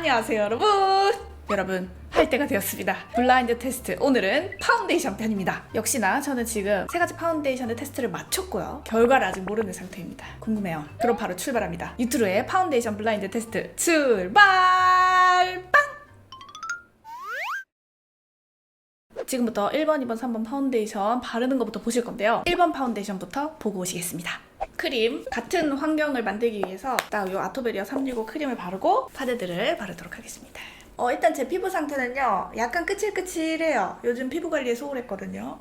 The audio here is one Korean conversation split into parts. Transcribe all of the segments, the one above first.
안녕하세요 여러분. 여러분 할 때가 되었습니다. 블라인드 테스트. 오늘은 파운데이션 편입니다. 역시나 저는 지금 세 가지 파운데이션의 테스트를 마쳤고요. 결과를 아직 모르는 상태입니다. 궁금해요. 그럼 바로 출발합니다. 유트로의 파운데이션 블라인드 테스트 출발! 빵! 지금부터 1번, 2번, 3번 파운데이션 바르는 것부터 보실 건데요. 1번 파운데이션부터 보고 오시겠습니다. 크림 같은 환경을 만들기 위해서 딱요 아토베리아 365 크림을 바르고 파데들을 바르도록 하겠습니다. 어 일단 제 피부 상태는요 약간 끄칠끄칠해요. 요즘 피부 관리에 소홀했거든요.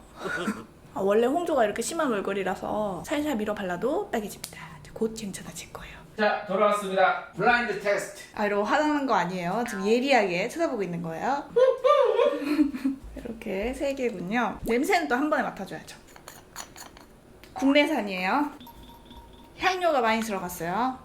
아, 원래 홍조가 이렇게 심한 얼굴이라서 살살 밀어 발라도 빨개집니다. 곧 괜찮아질 거예요. 자 돌아왔습니다. 블라인드 테스트. 아, 이러고 화나는 거 아니에요. 지금 예리하게 쳐다보고 있는 거예요. 이렇게 세 개군요. 냄새는 또 한 번에 맡아줘야죠. 국내산이에요. 향료가 많이 들어갔어요.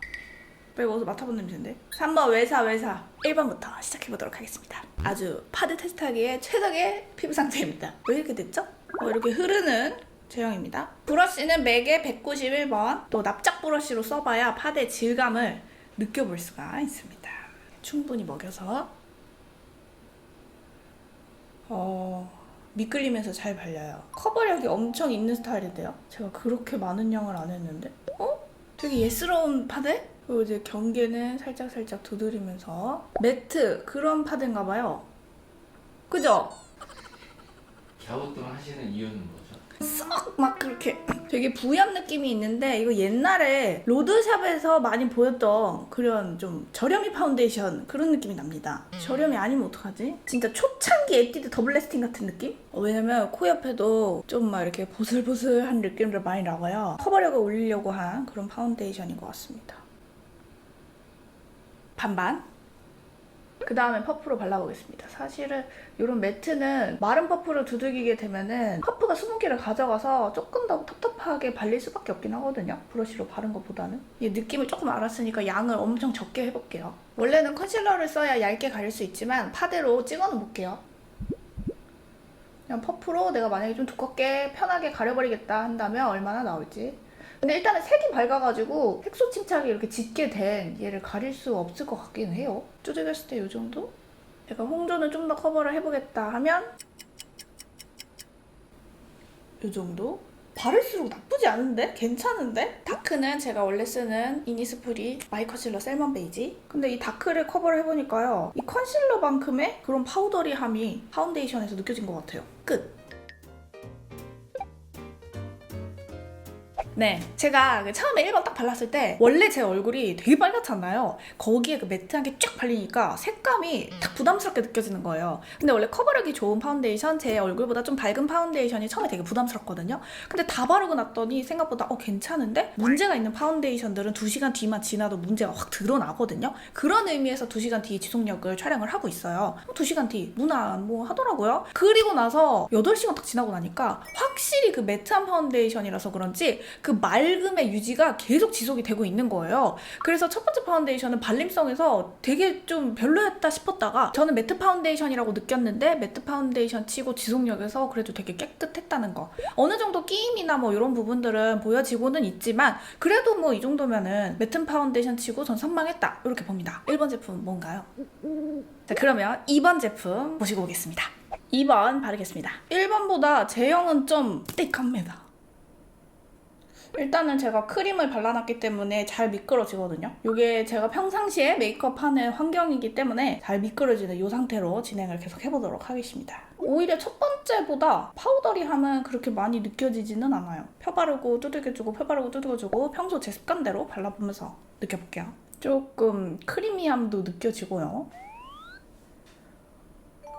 빨리 어디서 맡아본 냄새인데? 3번 외사 외사 1번부터 시작해보도록 하겠습니다. 아주 파드 테스트하기에 최적의 피부 상태입니다. 왜 이렇게 됐죠? 어, 이렇게 흐르는 제형입니다. 브러쉬는 맥의 191번 또 납작 브러쉬로 써봐야 파드의 질감을 느껴볼 수가 있습니다. 충분히 먹여서 어 미끌리면서 잘 발려요. 커버력이 엄청 있는 스타일인데요. 제가 그렇게 많은 양을 안 했는데 어? 되게 예스러운 파데? 그리고 이제 경계는 살짝 살짝 두드리면서 매트 그런 파데인가 봐요. 그죠? 갸우뚱 하시는 이유는 뭐죠? 썩 막 그렇게 되게 부연 느낌이 있는데 이거 옛날에 로드샵에서 많이 보였던 그런 좀 저렴이 파운데이션 그런 느낌이 납니다. 저렴이 아니면 어떡하지? 진짜 초창기 에뛰드 더블 레스팅 같은 느낌? 어, 왜냐면 코 옆에도 좀 막 이렇게 보슬보슬한 느낌들 많이 나와요. 커버력을 올리려고 한 그런 파운데이션인 것 같습니다. 반반. 그 다음에 퍼프로 발라보겠습니다. 사실은 이런 매트는 마른 퍼프를 두들기게 되면은 퍼프가 수분기를 가져가서 조금 더 텁텁하게 발릴 수밖에 없긴 하거든요. 브러쉬로 바른 것보다는. 이 느낌을 조금 알았으니까 양을 엄청 적게 해볼게요. 원래는 컨실러를 써야 얇게 가릴 수 있지만 파데로 찍어는 볼게요. 그냥 퍼프로 내가 만약에 좀 두껍게 편하게 가려버리겠다 한다면 얼마나 나올지. 근데 일단은 색이 밝아가지고 색소 침착이 이렇게 짙게 된 얘를 가릴 수 없을 것 같긴 해요. 쪼개졌을 때 이 정도? 제가 홍조는 좀 더 커버를 해보겠다 하면 이 정도? 바를수록 나쁘지 않은데? 괜찮은데? 다크는 제가 원래 쓰는 이니스프리 마이 컨실러 셀먼 베이지 근데 이 다크를 커버를 해보니까요 이 컨실러만큼의 그런 파우더리함이 파운데이션에서 느껴진 것 같아요 끝! 네, 제가 그 처음에 1번 딱 발랐을 때 원래 제 얼굴이 되게 빨갛잖아요. 거기에 그 매트한 게 쫙 발리니까 색감이 딱 부담스럽게 느껴지는 거예요. 근데 원래 커버력이 좋은 파운데이션, 제 얼굴보다 좀 밝은 파운데이션이 처음에 되게 부담스럽거든요. 근데 다 바르고 났더니 생각보다 어 괜찮은데? 문제가 있는 파운데이션들은 2시간 뒤만 지나도 문제가 확 드러나거든요. 그런 의미에서 2시간 뒤 지속력을 촬영을 하고 있어요. 2시간 뒤 무난 뭐 하더라고요. 그리고 나서 8시간 딱 지나고 나니까 확실히 그 매트한 파운데이션이라서 그런지 그 맑음의 유지가 계속 지속이 되고 있는 거예요. 그래서 첫 번째 파운데이션은 발림성에서 되게 좀 별로였다 싶었다가 저는 매트 파운데이션이라고 느꼈는데 매트 파운데이션 치고 지속력에서 그래도 되게 깨끗했다는 거. 어느 정도 끼임이나 뭐 이런 부분들은 보여지고는 있지만 그래도 뭐 이 정도면은 매트 파운데이션 치고 전 선망했다. 이렇게 봅니다. 1번 제품 뭔가요? 자, 그러면 2번 제품 보시고 오겠습니다. 2번 바르겠습니다. 1번보다 제형은 좀 띡합니다. 일단은 제가 크림을 발라놨기 때문에 잘 미끄러지거든요. 이게 제가 평상시에 메이크업 하는 환경이기 때문에 잘 미끄러지는 이 상태로 진행을 계속 해보도록 하겠습니다. 오히려 첫 번째보다 파우더리함은 그렇게 많이 느껴지지는 않아요. 펴 바르고 두들겨주고 펴 바르고 두들겨주고 평소 제 습관대로 발라보면서 느껴볼게요. 조금 크리미함도 느껴지고요.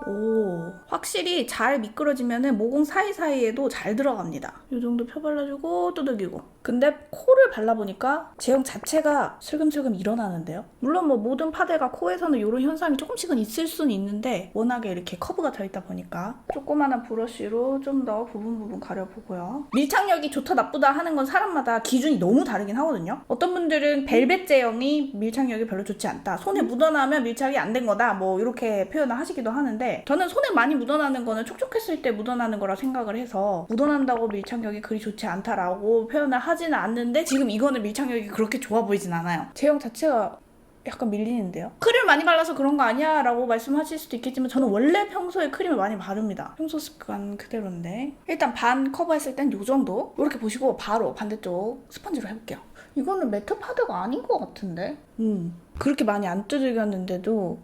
오, 확실히 잘 미끄러지면은 모공 사이사이에도 잘 들어갑니다. 이 정도 펴발라주고 두들기고. 근데 코를 발라보니까 제형 자체가 슬금슬금 일어나는데요. 물론 뭐 모든 파데가 코에서는 이런 현상이 조금씩은 있을 수는 있는데 워낙에 이렇게 커브가 더 있다 보니까 조그마한 브러쉬로 좀 더 부분 부분 가려보고요. 밀착력이 좋다 나쁘다 하는 건 사람마다 기준이 너무 다르긴 하거든요. 어떤 분들은 벨벳 제형이 밀착력이 별로 좋지 않다. 손에 묻어나면 밀착이 안 된 거다. 뭐 이렇게 표현을 하시기도 하는데 저는 손에 많이 묻어나는 거는 촉촉했을 때 묻어나는 거라 생각을 해서 묻어난다고 밀착력이 그리 좋지 않다라고 표현을 하 지는 않는데 지금 이거는 밀착력이 그렇게 좋아 보이진 않아요. 제형 자체가 약간 밀리는데요. 크림 많이 발라서 그런 거 아니야 라고 말씀하실 수도 있겠지만 저는 원래 평소에 크림을 많이 바릅니다. 평소 습관 그대로인데 일단 반 커버했을 땐요 정도 이렇게 보시고 바로 반대쪽 스펀지로 해볼게요. 이거는 매트 파드가 아닌 것 같은데? 음 그렇게 많이 안 두들겼는데도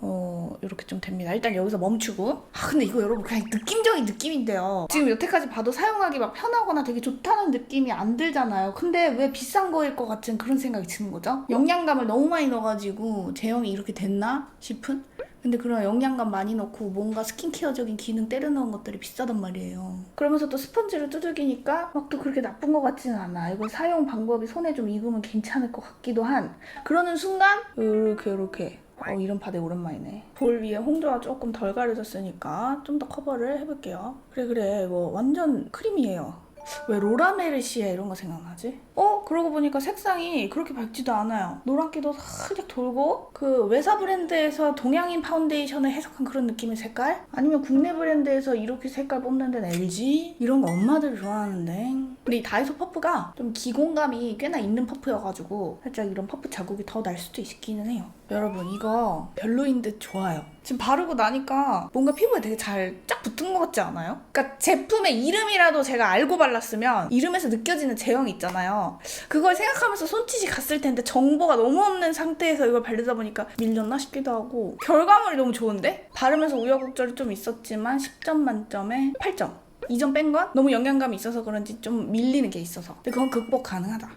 어 이렇게 좀 됩니다. 일단 여기서 멈추고 아 근데 이거 여러분 그냥 느낌적인 느낌인데요. 지금 여태까지 봐도 사용하기 막 편하거나 되게 좋다는 느낌이 안 들잖아요. 근데 왜 비싼 거일 것 같은 그런 생각이 드는 거죠? 영양감을 너무 많이 넣어가지고 제형이 이렇게 됐나 싶은? 근데 그런 영양감 많이 넣고 뭔가 스킨케어적인 기능 때려 넣은 것들이 비싸단 말이에요. 그러면서 또 스펀지를 두들기니까 막 또 그렇게 나쁜 것 같지는 않아. 이거 사용 방법이 손에 좀 익으면 괜찮을 것 같기도 한. 그러는 순간 이렇게 이렇게 어, 이런 파데 오랜만이네. 볼 위에 홍조가 조금 덜 가려졌으니까 좀 더 커버를 해볼게요. 그래 그래 이거 완전 크림이에요. 왜 로라메르시에 이런 거 생각나지? 어? 그러고 보니까 색상이 그렇게 밝지도 않아요. 노란기도 살짝 돌고 그 외사 브랜드에서 동양인 파운데이션을 해석한 그런 느낌의 색깔? 아니면 국내 브랜드에서 이렇게 색깔 뽑는 데는 LG? 이런 거 엄마들 좋아하는데 이 다이소 퍼프가 좀 기공감이 꽤나 있는 퍼프여가지고 살짝 이런 퍼프 자국이 더 날 수도 있기는 해요. 여러분 이거 별로인 듯 좋아요. 지금 바르고 나니까 뭔가 피부에 되게 잘 쫙 붙은 것 같지 않아요? 그러니까 제품의 이름이라도 제가 알고 발랐으면 이름에서 느껴지는 제형이 있잖아요. 그걸 생각하면서 손짓이 갔을 텐데 정보가 너무 없는 상태에서 이걸 바르다 보니까 밀렸나 싶기도 하고 결과물이 너무 좋은데? 바르면서 우여곡절이 좀 있었지만 10점 만점에 8점. 2점 뺀 건 너무 영양감이 있어서 그런지 좀 밀리는 게 있어서. 근데 그건 극복 가능하다.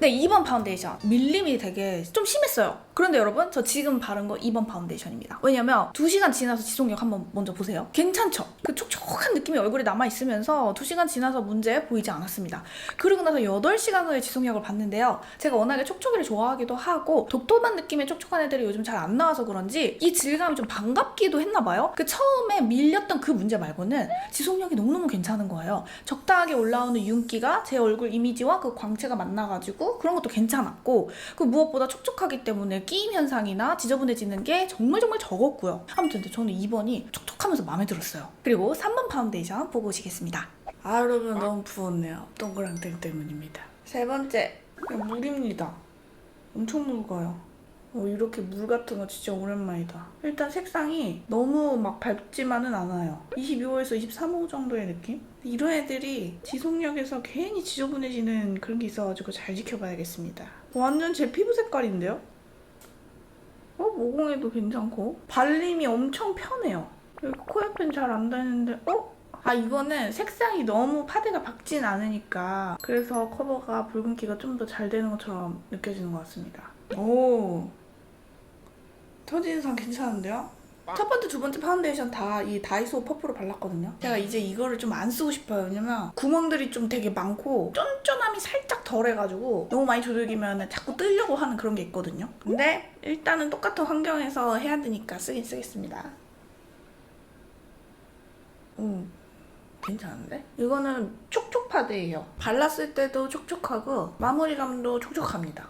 네, 2번 파운데이션. 밀림이 되게 좀 심했어요. 그런데 여러분, 저 지금 바른 거 2번 파운데이션입니다. 왜냐면 2시간 지나서 지속력 한번 먼저 보세요. 괜찮죠? 그 촉촉한 느낌이 얼굴에 남아있으면서 2시간 지나서 문제 보이지 않았습니다. 그리고 나서 8시간 후에 지속력을 봤는데요. 제가 워낙에 촉촉이를 좋아하기도 하고 독토만 느낌의 촉촉한 애들이 요즘 잘 안 나와서 그런지 이 질감이 좀 반갑기도 했나 봐요. 그 처음에 밀렸던 그 문제 말고는 지속력이 너무너무 괜찮은 거예요. 적당하게 올라오는 윤기가 제 얼굴 이미지와 그 광채가 만나가지고 그런 것도 괜찮았고 그 무엇보다 촉촉하기 때문에 끼임 현상이나 지저분해지는 게 정말 정말 적었고요. 아무튼 근데 저는 2번이 촉촉하면서 마음에 들었어요. 그리고 3번 파운데이션 보고 오시겠습니다. 아 여러분 너무 부었네요. 동그랑땡 때문입니다. 세 번째 그냥 물입니다. 엄청 묽어요. 어, 이렇게 물 같은 거 진짜 오랜만이다. 일단 색상이 너무 막 밝지만은 않아요. 22호에서 23호 정도의 느낌? 이런 애들이 지속력에서 괜히 지저분해지는 그런 게 있어가지고 잘 지켜봐야겠습니다. 완전 제 피부 색깔인데요? 어, 모공에도 괜찮고. 발림이 엄청 편해요. 여기 코 옆엔 잘안 닿는데, 어? 아, 이거는 색상이 너무 파데가 밝진 않으니까. 그래서 커버가 붉은기가 좀 더 잘 되는 것처럼 느껴지는 것 같습니다. 오. 첫인상 괜찮은데요? 첫 번째, 두 번째 파운데이션 다 이 다이소 퍼프로 발랐거든요. 제가 이제 이거를 좀 안 쓰고 싶어요. 왜냐면 구멍들이 좀 되게 많고 쫀쫀함이 살짝 덜해가지고 너무 많이 두들기면 자꾸 뜨려고 하는 그런 게 있거든요. 근데 일단은 똑같은 환경에서 해야 되니까 쓰긴 쓰겠습니다. 음, 괜찮은데? 이거는 촉촉 파데예요. 발랐을 때도 촉촉하고 마무리감도 촉촉합니다.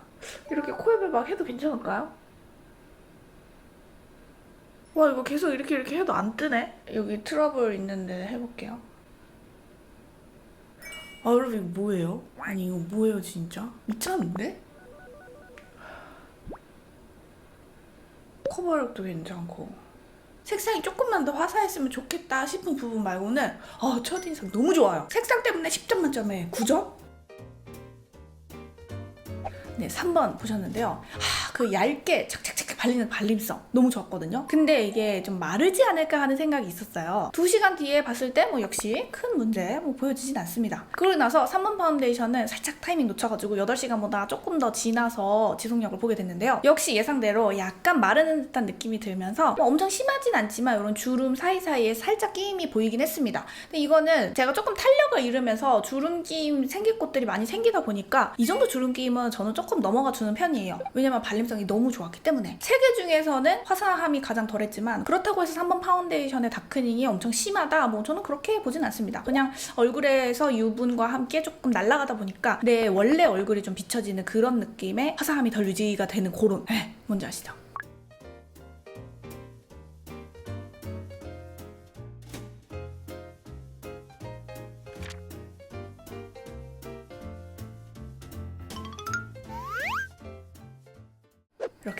이렇게 코에 막 해도 괜찮을까요? 와 이거 계속 이렇게 이렇게 해도 안 뜨네? 여기 트러블 있는데 해볼게요. 아 여러분 이거 뭐예요? 아니 이거 뭐예요 진짜? 미쳤는데? 커버력도 괜찮고 색상이 조금만 더 화사했으면 좋겠다 싶은 부분 말고는 아 첫인상 너무 좋아요. 색상 때문에 10점 만점에 9점? 네, 3번 보셨는데요. 아, 그 얇게 착착착 발리는 발림성 너무 좋았거든요. 근데 이게 좀 마르지 않을까 하는 생각이 있었어요. 2시간 뒤에 봤을 때 뭐 역시 큰 문제 뭐 보여지진 않습니다. 그러고 나서 3번 파운데이션은 살짝 타이밍 놓쳐가지고 8시간보다 조금 더 지나서 지속력을 보게 됐는데요. 역시 예상대로 약간 마르는 듯한 느낌이 들면서 뭐 엄청 심하진 않지만 이런 주름 사이사이에 살짝 끼임이 보이긴 했습니다. 근데 이거는 제가 조금 탄력을 잃으면서 주름 끼임 생길 곳들이 많이 생기다 보니까 이 정도 주름 끼임은 저는 조금 넘어가 주는 편이에요. 왜냐면 발림성이 너무 좋았기 때문에. 세 개 중에서는 화사함이 가장 덜했지만 그렇다고 해서 3번 파운데이션의 다크닝이 엄청 심하다. 뭐 저는 그렇게 보진 않습니다. 그냥 얼굴에서 유분과 함께 조금 날아가다 보니까 내 원래 얼굴이 좀 비춰지는 그런 느낌의 화사함이 덜 유지가 되는 그런 에, 뭔지 아시죠?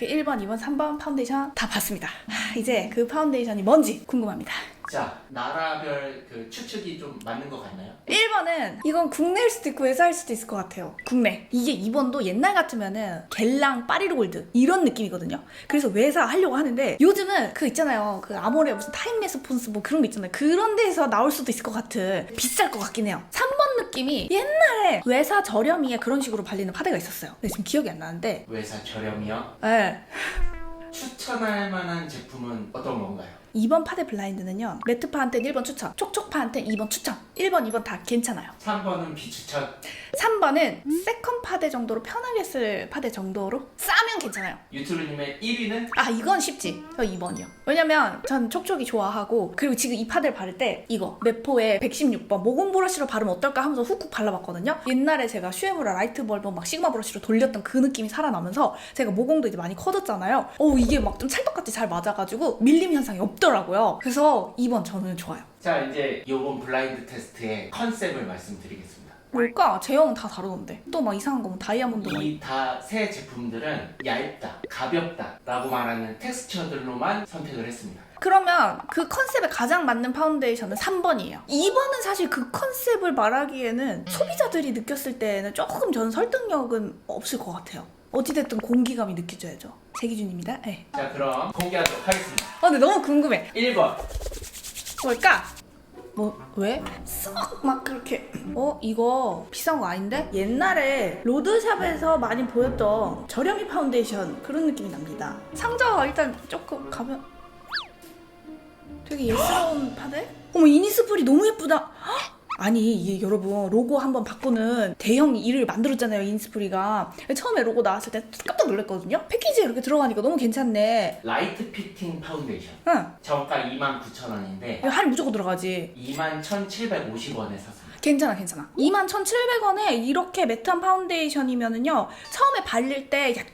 이렇게 1번, 2번, 3번 파운데이션 다 봤습니다. 하, 이제 그 파운데이션이 뭔지 궁금합니다. 자, 나라별 그 추측이 좀 맞는 것 같나요? 1번은 이건 국내일 수도 있고 회사일 수도 있을 것 같아요. 국내. 이게 2번도 옛날 같으면은 겔랑 파리르골드 이런 느낌이거든요. 그래서 외사 하려고 하는데 요즘은 그 있잖아요. 그 아모레 무슨 타임 레스폰스 뭐 그런 거 있잖아요. 그런 데서 나올 수도 있을 것 같은 비쌀 것 같긴 해요. 3번 느낌이 옛날에 외사 저렴이에 그런 식으로 발리는 파데가 있었어요. 근데 지금 기억이 안 나는데 외사 저렴이요? 네. 추천할 만한 제품은 어떤 건가요? 2번 파데 블라인드는요. 매트파한테는 1번 추천, 촉촉파한테는 2번 추천. 1번, 2번 다 괜찮아요. 3번은 비추천 3번은 세컨 파데 정도로 편하게 쓸 파데 정도로 싸면 괜찮아요. 유튜브님의 1위는 아 이건 쉽지. 저 2번이요. 왜냐면 전 촉촉이 좋아하고 그리고 지금 이 파데를 바를 때 이거 메포의 116번 모공 브러쉬로 바르면 어떨까 하면서 훅훅 발라봤거든요. 옛날에 제가 슈에무라 라이트 벌브 막 시그마 브러쉬로 돌렸던 그 느낌이 살아나면서 제가 모공도 이제 많이 커졌잖아요. 어 이게 막 좀 찰떡같이 잘 맞아가지고 밀림 현상이 없더라고요. 그래서 2번 저는 좋아요. 자 이제 요번 블라인드 테스트의 컨셉을 말씀드리겠습니다 뭘까? 제형은 다 다르던데. 또 막 이상한 거 뭐 다이아몬드 막 이다세 제품들은 얇다, 가볍다 라고 말하는 텍스처들로만 선택을 했습니다 그러면 그 컨셉에 가장 맞는 파운데이션은 3번이에요. 2번은 사실 그 컨셉을 말하기에는 소비자들이 느꼈을 때는 조금 저는 설득력은 없을 것 같아요. 어찌됐든 공기감이 느껴져야죠. 제 기준입니다. 네. 자 그럼 공개하도록 하겠습니다 아, 근데 너무 궁금해. 1번 뭘까? 뭐, 왜? 썩 막 그렇게. 어, 이거 비싼 거 아닌데? 옛날에 로드샵에서 많이 보였던 저렴이 파운데이션 그런 느낌이 납니다. 상자가 일단 조금 가면. 되게 예스러운 파데? 어머, 이니스프리 너무 예쁘다. 헉! 아니, 이게 여러분, 로고 한번 바꾸는 대형 일을 만들었잖아요, 이니스프리가. 처음에 로고 나왔을 때 깜짝 놀랐거든요? 패키지에 이렇게 들어가니까 너무 괜찮네. 라이트 피팅 파운데이션 응. 정가 29,000원인데 이거 할인 무조건 들어가지. 21,750원에 샀습니다 괜찮아 괜찮아 21,700원에 이렇게 매트한 파운데이션이면은요 처음에 발릴 때 약간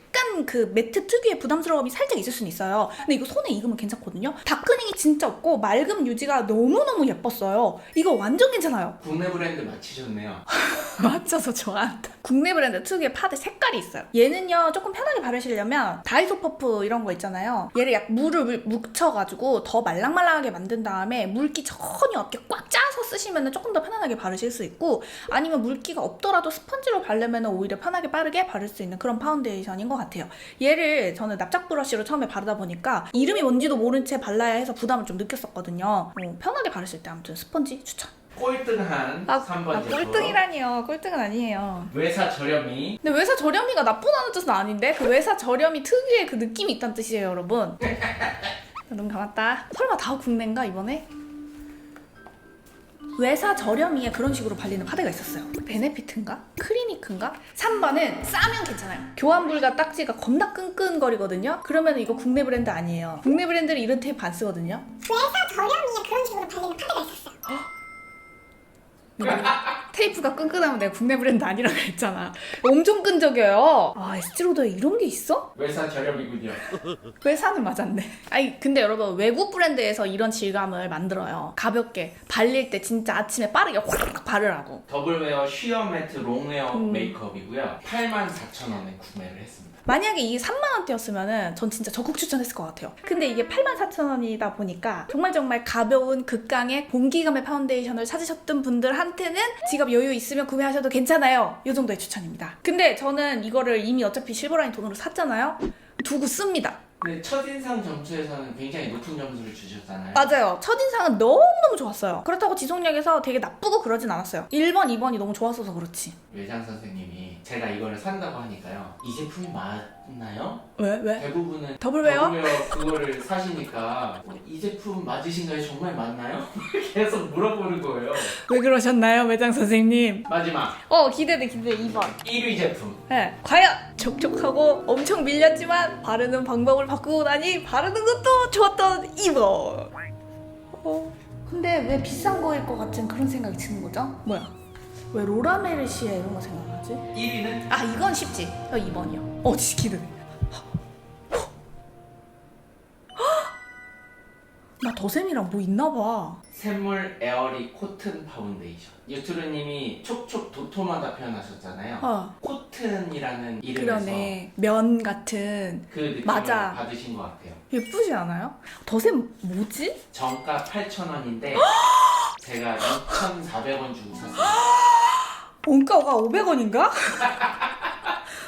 그 매트 특유의 부담스러움이 살짝 있을 수는 있어요. 근데 이거 손에 익으면 괜찮거든요. 다크닝이 진짜 없고 맑음 유지가 너무너무 예뻤어요. 이거 완전 괜찮아요. 국내 브랜드 맞히셨네요. 맞춰서 좋아한다 국내 브랜드 특유의 파데 색깔이 있어요. 얘는요 조금 편하게 바르시려면 다이소 퍼프 이런 거 있잖아요. 얘를 약 물을 물- 묻혀가지고 더 말랑말랑하게 만든 다음에 물기 전혀 없게 꽉 짜서 쓰시면 조금 더 편안하게 바르실 수 있고 아니면 물기가 없더라도 스펀지로 바르면 오히려 편하게 빠르게 바를 수 있는 그런 파운데이션인 것 같아요. 얘를 저는 납작 브러쉬로 처음에 바르다 보니까 이름이 뭔지도 모른 채 발라야 해서 부담을 좀 느꼈었거든요. 어, 편하게 바르실 때 아무튼 스펀지 추천. 꼴등한 아, 3번 아, 제품 꼴등이라니요. 꼴등은 아니에요. 외사 저렴이. 근데 외사 저렴이가 나쁘다는 뜻은 아닌데 그 외사 저렴이 특유의 그 느낌이 있다는 뜻이에요 여러분. 눈 감았다. 설마 다 국내인가 이번에? 외사 저렴이에 그런 식으로 발리는 파데가 있었어요 베네피트인가? 클리니크인가? 3번은 싸면 괜찮아요 교환불가 딱지가 겁나 끈끈거리거든요 그러면 이거 국내 브랜드 아니에요 국내 브랜드는 이런 테이프 안 쓰거든요 회사 저렴이에 그런 식으로 발리는 파데가 있었어요. 테이프가 끈끈하면 내가 국내 브랜드 아니라고 했잖아 엄청 끈적여요 아 에스티로더에 이런 게 있어? 외사 저렴이군요 회사는 맞았네. 아니 근데 여러분 외국 브랜드에서 이런 질감을 만들어요. 가볍게 발릴 때 진짜 아침에 빠르게 확 바르라고. 더블웨어 쉬어 매트 롱웨어 음. 메이크업이고요 84,000원에 구매를 했습니다 만약에 이게 3만 원대였으면은 전 진짜 적극 추천했을 것 같아요. 근데 이게 84,000원이다 보니까 정말 정말 가벼운 극강의 공기감의 파운데이션을 찾으셨던 분들한테는 지갑 여유 있으면 구매하셔도 괜찮아요. 이 정도의 추천입니다. 근데 저는 이거를 이미 어차피 실버라인 돈으로 샀잖아요. 두고 씁니다. 근데 첫인상 점수에서는 굉장히 높은 점수를 주셨잖아요 맞아요. 첫인상은 너무너무 좋았어요. 그렇다고 지속력에서 되게 나쁘고 그러진 않았어요. 1번, 2번이 너무 좋았어서 그렇지. 외장 선생님이 제가 이거를 산다고 하니까요 이 제품이 맞나요? 왜? 왜? 대부분은 더블웨어? 더블웨어 그거를 사시니까 어, 이 제품 맞으신가요? 정말 맞나요? 계속 물어보는 거예요 왜 그러셨나요, 매장 선생님? 마지막 어, 기대돼, 기대돼, 2번. 1위 제품 네. 과연 촉촉하고 엄청 밀렸지만 바르는 방법을 바꾸고 나니 바르는 것도 좋았던 2번. 어. 근데 왜 비싼 거일 것 같은 그런 생각이 드는 거죠? 뭐야? 왜 로라메르시에 이런 거 생각나지? 1위는 아, 이건 쉽지. 저 2번이요. 어, 진짜 기대돼. 나 더샘이랑 뭐 있나 봐. 샘물 에어리 코튼 파운데이션 유튜르님이 촉촉 도톰하다 표현하셨잖아요 아, 코튼이라는 이름에서 그러네. 면 같은 그 느낌을 맞아. 받으신 것 같아요. 예쁘지 않아요? 더샘 뭐지? 정가 8,000원인데 제가 2,400원 주고 샀어요. 원가가 500원인가?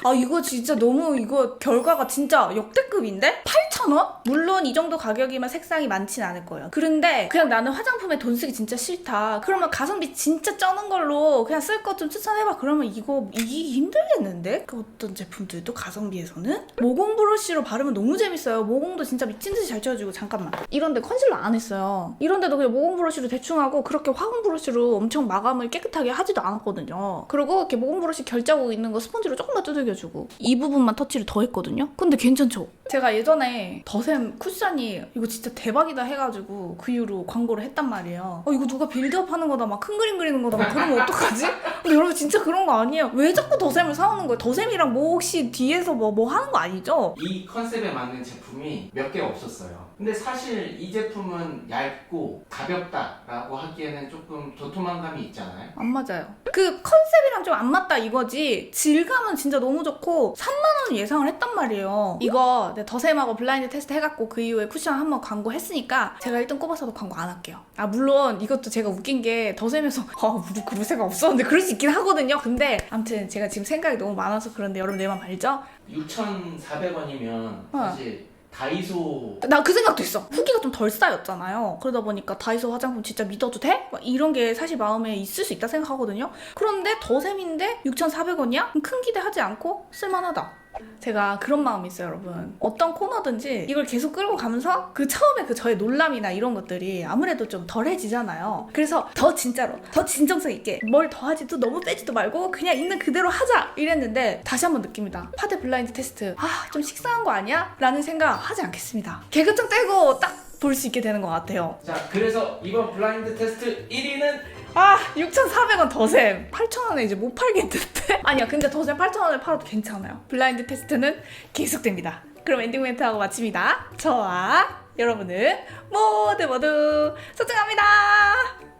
아 이거 진짜 너무 이거 결과가 진짜 역대급인데? 8,000원? 물론 이 정도 가격이면 색상이 많진 않을 거예요. 그런데 그냥 나는 화장품에 돈 쓰기 진짜 싫다. 그러면 가성비 진짜 쩌는 걸로 그냥 쓸 것 좀 추천해봐. 그러면 이거 이기기 힘들겠는데? 그 어떤 제품들도 가성비에서는? 모공 브러쉬로 바르면 너무 재밌어요. 모공도 진짜 미친 듯이 잘 지워지고 잠깐만. 이런데 컨실러 안 했어요. 이런데도 그냥 모공 브러쉬로 대충 하고 그렇게 화공 브러쉬로 엄청 마감을 깨끗하게 하지도 않았거든요. 그리고 이렇게 모공 브러쉬 결자국 있는 거 스펀지로 조금만 두들겨 주고 이 부분만 터치를 더 했거든요. 근데 괜찮죠? 제가 예전에 더샘 쿠션이 이거 진짜 대박이다 해가지고 그 이후로 광고를 했단 말이에요. 어 이거 누가 빌드업 하는 거다 막 큰 그림 그리는 거다 막 그러면 어떡하지? 근데 여러분 진짜 그런 거 아니에요. 왜 자꾸 더샘을 사오는 거예요? 더샘이랑 뭐 혹시 뒤에서 뭐 뭐 하는 거 아니죠? 이 컨셉에 맞는 제품이 몇 개가 없었어요. 근데 사실 이 제품은 얇고 가볍다라고 하기에는 조금 도톰한 감이 있잖아요. 안 맞아요. 그 컨셉이랑 좀 안 맞다 이거지. 질감은 진짜 너무 좋고 3만 원 예상을 했단 말이에요. 이거 네, 더샘하고 블라인드 테스트 해갖고 그 이후에 쿠션 한번 광고 했으니까 제가 1등 꼽아서도 광고 안 할게요. 아 물론 이것도 제가 웃긴 게 더샘에서 아 우리 그럴 생각 없었는데 그럴 수 있긴 하거든요. 근데 아무튼 제가 지금 생각이 너무 많아서 그런데 여러분 내 맘 알죠? 6,400원이면 사실 다이소 나 그 생각도 있어. 후기가 좀 덜 쌓였잖아요. 그러다 보니까 다이소 화장품 진짜 믿어도 돼? 막 이런 게 사실 마음에 있을 수 있다 생각하거든요. 그런데 더샘인데 6,400원이야? 큰 기대 하지 않고 쓸만하다. 제가 그런 마음이 있어요, 여러분. 어떤 코너든지 이걸 계속 끌고 가면서 그 처음에 그 저의 놀람이나 이런 것들이 아무래도 좀 덜해지잖아요. 그래서 더 진짜로, 더 진정성 있게 뭘 더하지도 너무 빼지도 말고 그냥 있는 그대로 하자! 이랬는데 다시 한번 느낍니다. 파데 블라인드 테스트. 아, 좀 식상한 거 아니야? 라는 생각 하지 않겠습니다. 개그증 떼고 딱 볼 수 있게 되는 것 같아요. 자 그래서 이번 블라인드 테스트 1위는 아, 6,400원 더샘. 8,000원에 이제 못 팔겠는데? 아니야, 근데 더샘 8,000원에 팔아도 괜찮아요. 블라인드 테스트는 계속됩니다. 그럼 엔딩 멘트하고 마칩니다. 저와 여러분은 모두 모두 소중합니다.